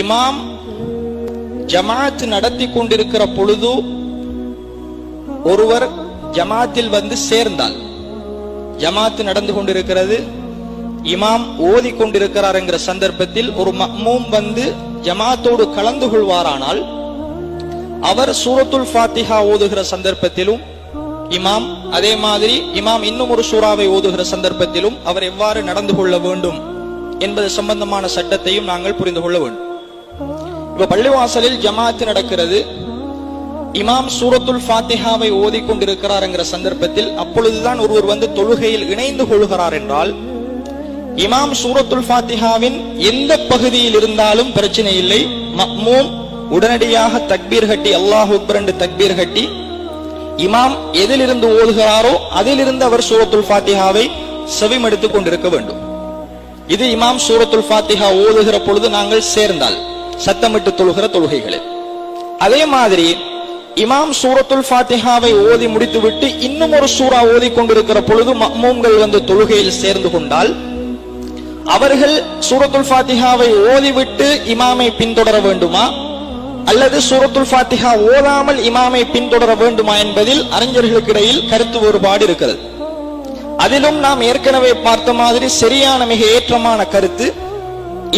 இமாம் ஜமாத் நடத்தி கொண்டிருக்கிற பொழுது ஒருவர் ஜமாத்தில் வந்து சேர்ந்தால் ஜமாத்து நடந்து கொண்டிருக்கிறது. இமாம் ஓதி கொண்டிருக்கிறார் என்கிற சந்தர்ப்பத்தில் ஒரு மக்மூம் வந்து ஜமாத்தோடு கலந்து கொள்வாரானால் அவர் சூரத்துல் ஃபாத்திஹா ஓதுகிற சந்தர்ப்பத்திலும் இமாம் அதே மாதிரி இமாம் இன்னும் ஒரு சூறாவை ஓதுகிற சந்தர்ப்பத்திலும் அவர் எவ்வாறு நடந்து கொள்ள வேண்டும் என்பது சம்பந்தமான சட்டத்தையும் நாங்கள் புரிந்து கொள்ள வேண்டும். இப்ப பள்ளிவாசலில் ஜமாத்து நடக்கிறது. இமாம் சூரத்துல் ஃபாத்திஹாவை ஓதிக்கொண்டிருக்கிறார் என்கிற சந்தர்ப்பத்தில் அப்பொழுதுதான் ஒருவர் வந்து தொழுகையில் இணைந்து கொள்கிறார் என்றால் இமாம் சூரத்துல் ஃபாத்திஹாவின் எந்த பகுதியில் இருந்தாலும் பிரச்சனை இல்லை. மக்மூம் உடனடியாக தக்பீர் கட்டி அல்லாஹ் அக்பர் என்று தக்பீர் கட்டி இமாம் எதிலிருந்து ஓதுகிறாரோ அதிலிருந்து அவர் சூரத்துல் ஃபாத்திஹாவை செவிமடுத்துக் கொண்டிருக்க வேண்டும். இது இமாம் சூரத்துல் ஃபாத்திஹா ஓதுகிற பொழுது நாங்கள் சேர்ந்தால். சத்தமிட்டு தொழுகிற தொழுகைகளில் அதே மாதிரி இமாம் சூரத்துல் ஃபாத்திஹாவை ஓதி முடித்துவிட்டு இன்னும் ஒரு சூறா ஓதி கொண்டிருக்கிற பொழுது மக்மூம்கள் வந்து தொழுகையில் சேர்ந்து கொண்டால் அவர்கள் சூரத்துல் ஃபாத்திஹாவை ஓதிவிட்டு இமாமை பின்தொடர வேண்டுமா? அல்லது சூரத்துல் ஃபாத்திஹா ஓதாமல் இமாமை பின்தொடர வேண்டுமா என்பதில் அறிஞர்களுக்கிடையில் கருத்து வேறுபாடு இருக்கிறது. அதிலும் நாம் ஏற்கனவே பார்த்த மாதிரி சரியான மிக ஏற்றமான கருத்து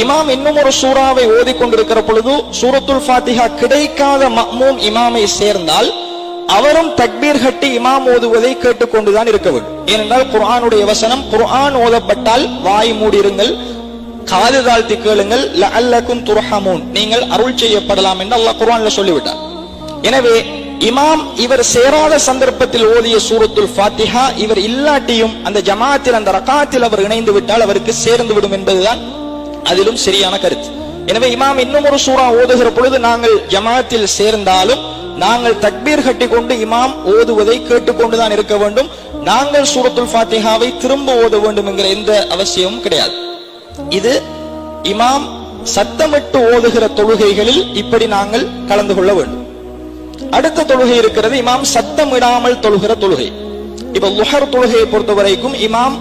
இமாம் இன்னும் ஒரு சூறாவை ஓதிக்கொண்டிருக்கிற பொழுது சூரத்துல் ஃபாத்திஹா கிடைக்காத மக்மூம் இமாமை சேர்ந்தால் அவரும் தக்பீர் கட்டி இமாம் ஓதுவதை கேட்டுக்கொண்டுதான் இருக்க வேண்டும். ஏனென்றால் குரானுடைய வசனம் குர்ஆன் ஓதப்பட்டால் வாய் மூடிருங்கள் காது தாழ்த்தி கேளுங்கள் அல்லக்கும் துர்ஹமூன். நீங்கள் அருள் செய்யப்படலாம் என்று அல்லாஹ் குரான்ல சொல்லிவிட்டார் எனவே இமாம் இவர் சேராத சந்தர்ப்பத்தில் ஓதிய சூரத்துல் ஃபாத்திஹா இவர் இல்லாட்டியும் அந்த ஜமாத்தில் அந்த ரகாத்தில் அவர் இணைந்து விட்டால் அவருக்கு சேர்ந்து விடும் என்பதுதான் அதிலும் சரியான கருத்து. எனவே இமாம் இன்னும் ஒரு சூறா ஓதுகிற பொழுது நாங்கள் ஜமாத்தில் சேர்ந்தாலும் நாங்கள் தக்பீர் கட்டி கொண்டு இமாம் ஓதுவதை கேட்டுக்கொண்டுதான் இருக்க வேண்டும். நாங்கள் சூரத்துல் ஃபாத்திஹாவை திரும்ப ஓத வேண்டும் என்கிற எந்த அவசியமும் கிடையாது. இது இமாம் சத்தமிட்டு ஓதுகிற தொழுகைகளில் இப்படி நாங்கள் கலந்து கொள்ள வேண்டும். அடுத்த தொழுகை இருக்கிறது இமாம் சத்தமிடாமல் தொழுகிற தொழுகை. இப்ப லுஹர் தொழுகையை பொறுத்த வரைக்கும் இமாம்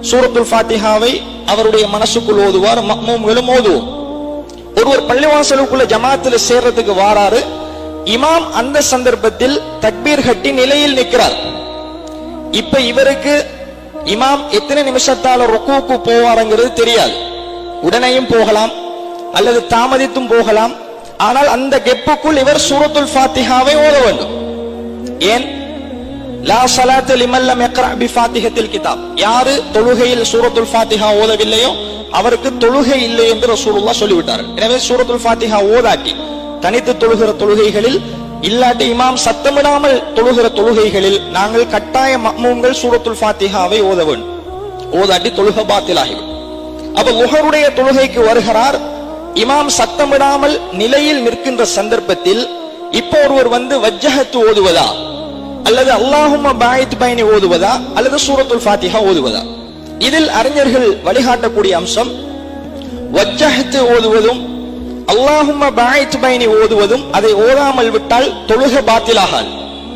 சூரத்துல் ஃபாத்திஹாவை அவருடைய மனசுக்குள் ஓதுவார் மக்மூம்களும் ஓதுவோம் ஒருவர் பள்ளிவாசலுக்குள்ள ஜமாத்துல சேர்றதுக்கு வாராரு. இமாம் அந்த சந்தர்ப்பத்தில் தக்பீர் கட்டி நிலையில் நிற்கிறார். இப்ப இவருக்கு இமாம் எத்தனை நிமிஷத்தால ரொக்கூக்கு போவாருங்கிறது தெரியாது. உடனேயும் போகலாம் அல்லது தாமதித்தும் போகலாம். ஆனால் அந்த கெப்புக்குள் இவர் சூரத்துல் ஃபாத்திஹாவை ஓத வேண்டும். ஏன்? லா சலாத்து லிமல்லம் யக்ரா பி ஃபாத்திஹத்தில் கிதாப் யாரு தொழுகையில் சூரத்துல் ஃபாத்திஹா ஓதவில்லையோ அவருக்கு தொழுகை இல்லை என்று ரசூலுல்லாஹ் சொல்லிவிட்டார் எனவே சூரத்துல் ஃபாத்திஹா ஓதாட்டி தனித்து தொழுகிற தொழுகைகளில் இல்லாட்டி இமாம் சத்தமிடாமல் தொழுகிற தொழுகைகளில் நாங்கள் கட்டாய மம்மூங்கள் சூரத்துல் ஃபாத்திஹாவை ஓத வேண்டும். ஓதாட்டி தொழுக பாத்திலாகிவிடும். அப்ப லுஹருடைய தொழுகைக்கு வருகிறார் இமாம் சத்தமிடாமல் நிலையில் நிற்கின்ற சந்தர்ப்பத்தில் இப்போ ஒருவர் வந்து வஜ்ஜஹத்து ஓதுவதா? அல்லது அல்லாஹும்ம பாயித் பயணி ஓதுவதா? அல்லது சூரத்துல் ஃபாத்திஹா ஓதுவதா? இதில் அறிஞர்கள் வழிகாட்டக்கூடிய அம்சம் வஜ்ஜஹத்து ஓதுவதும் அல்லாஹும்ம பாயித் பயணி ஓதுவதும் அதை ஓதாமல் விட்டால் தொழுக பாத்திலாகாது.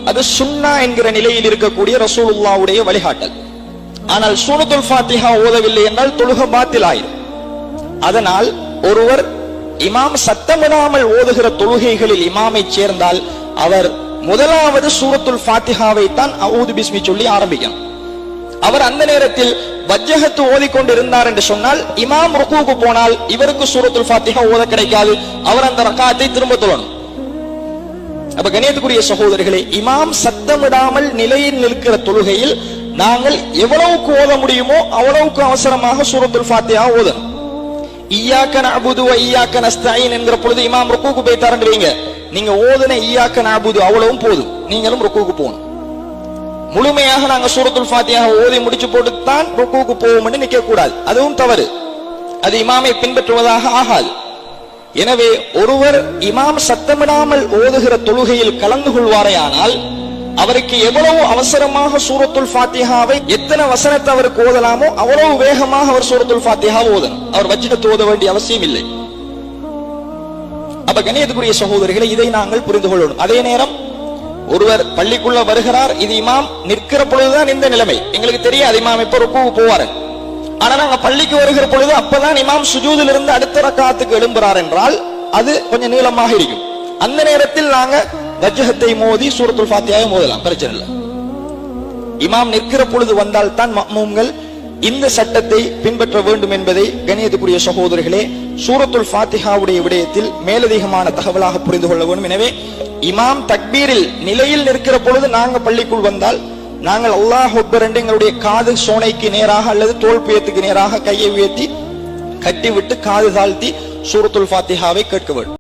அது சுன்னா என்கிற நிலையில் இருக்கக்கூடிய ரசூலுல்லாவுடைய வழிகாட்டல். ஆனால் சூரத்துல் ஃபாத்திஹா ஓதவில்லை என்றால் தொழுக பாத்திலாயிரும். அதனால் ஒருவர் இமாம் சத்தமிடாமல் ஓதுகிற தொழுகைகளில் இமாமை சேர்ந்தால் அவர் முதலாவது சூரத்துல் ஃபாத்திஹாவை தான் அவுது பிஸ்மி சொல்லி ஆரம்பிக்கும் அவர் அந்த நேரத்தில் வஜ்ஜகத்து ஓதிக்கொண்டு இருந்தார் என்று சொன்னால் இமாம் ருக்குவுக்கு போனால் இவருக்கு சூரத்துல் ஃபாத்திஹா ஓத கிடைக்காது. அவர் அந்த ரக்காத்தை திரும்ப தொழணும். அப்ப கணியத்துக்குரிய சகோதரிகளே இமாம் சத்தமிடாமல் நிலையில் நிற்கிற தொழுகையில் நாங்கள் எவ்வளவுக்கு ஓத முடியுமோ அவ்வளவுக்கு அவசரமாக சூரத்துல் ஃபாத்தியா ஓதணும். ஈயாக்க நஅபுது ஐயாக்கன் ஈயாக்க நஸ்தஈன் என்கிற பொழுது இமாம் ருக்குவுக்கு போய் தரண்டுவீங்க நீங்க ஓதுன ஈயாக்க நாபுது அவ்வளவும் போதும். நீங்களும் ருக்குவுக்கு போகணும். முழுமையாக நாங்க சூரத்துல் ஃபாத்தியாக ஓதி முடிச்சு போட்டு தான் ருக்குவுக்கு போவோம்னு நிக்க கூடாது அதுவும் தவறு. அது இமாமை பின்பற்றுவதாக ஆகாது. எனவே ஒருவர் இமாம் சத்தமிடாமல் ஓதுகிற தொழுகையில் கலந்து கொள்வாரையானால் அவருக்கு எவ்வளவு அவசரமாக சூரத்துல் ஃபாத்தியாவை எத்தனை வசனத்தை அவருக்கு ஓதலாமோ அவ்வளவு வேகமாக அவர் சூரத்துல் ஃபாத்திஹா ஓதணும். அவர் வஜ்ஜகத்து ஓத வேண்டிய அவசியம் இல்லை அப்ப கணியத்துக்குரிய சகோதரிகளை இதை நாங்கள் புரிந்து கொள்ளணும். அதே நேரம் ஒருவர் பள்ளிக்குள்ள வருகிறார் இது இமாம் நிற்கிற பொழுதுதான் இந்த நிலைமை. எங்களுக்கு தெரியாது இமாம் எப்ப ருக்குவுக்கு போவாரு. ஆனா நாங்க பள்ளிக்கு வருகிற பொழுது அப்பதான் இமாம் சுஜூதில் இருந்து அடுத்த ரக்காத்துக்கு எழும்புறார் என்றால் அது கொஞ்சம் நீளமாக இருக்கும். அந்த நேரத்தில் நாங்க வஜகத்தை மோதி சூரத்துல் ஃபாத்தியாவை மோதலாம் பிரச்சனை இல்லை. இமாம் நிற்கிற பொழுது வந்தால் தான் மக்மூம்கள் இந்த சட்டத்தை பின்பற்ற வேண்டும் என்பதை கணியத்துக்குரிய சகோதரர்களே சூரத்துல் ஃபாத்திஹாவுடைய விடயத்தில் மேலதிகமான தகவலாக புரிந்து கொள்ள வேண்டும். எனவே இமாம் தக்பீரில் நிலையில் நிற்கிற பொழுது நாங்க பள்ளிக்குள் வந்தால் நாங்கள் அல்லாஹ் அக்பர் என்று எங்களுடைய காது சோனைக்கு நேராக அல்லது தோல்பியத்துக்கு நேராக கையை உயர்த்தி கட்டிவிட்டு காது தாழ்த்தி சூரத்துல் ஃபாத்திஹாவை கேட்க வேண்டும்.